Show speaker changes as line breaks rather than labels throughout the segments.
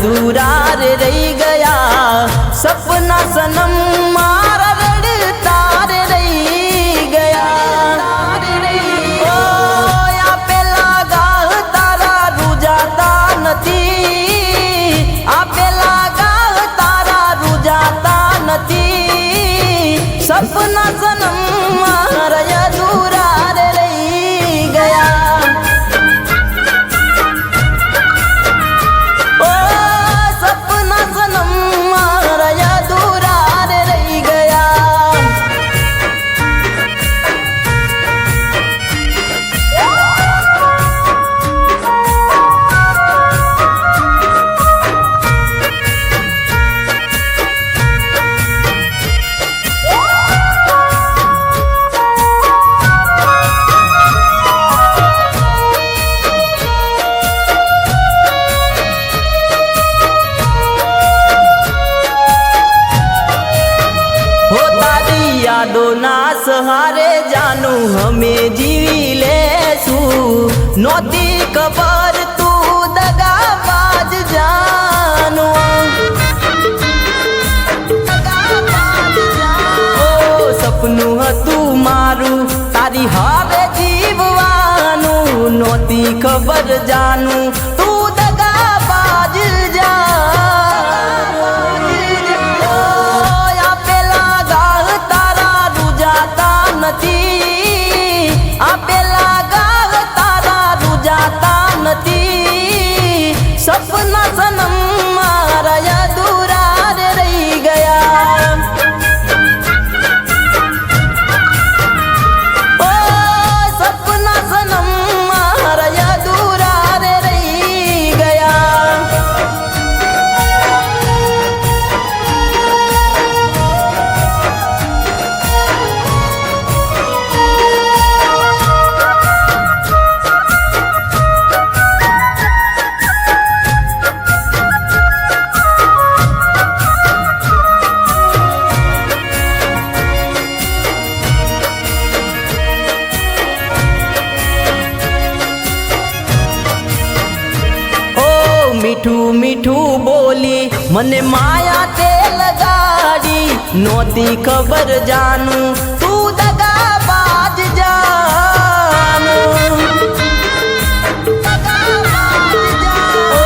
અધૂરા રહી ગયા. સપના સનમ સહારે જાનું હમે જીવી લેશું. નોતી ખબર તું દગાબાજ જાનું મીઠું મીઠું બોલી મને માયા તે લગાડી નોતી ખબર જાનું તું દગા બાજ જાનું ઓ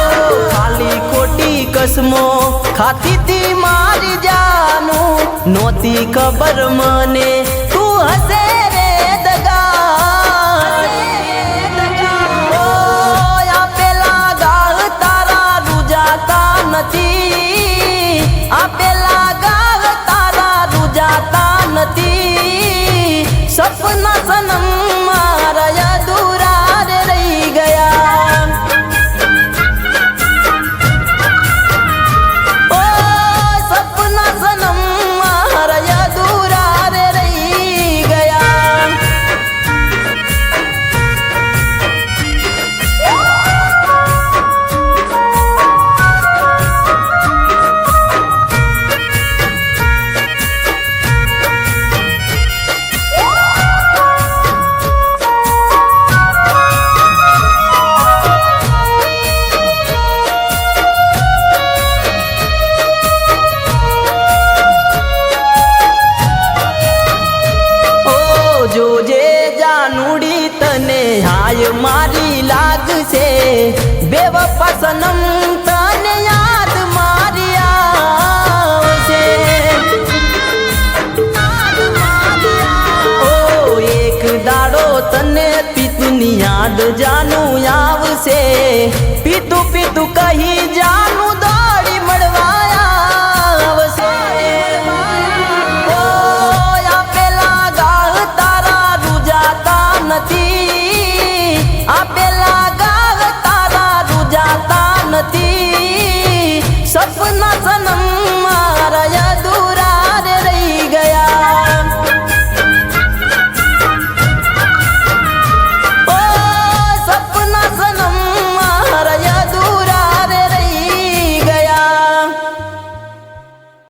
ખાલી ખોટી કસમો ખાતી તી મારી જાનું નોતી ખબર મને તું હસે મારી લાગશે બેવફા સનમ તને યાદ મારી આવશે. ઓ, એક દાડો તને પિતુની યાદ જાનું આવશે. પીતું પીતું કહી જા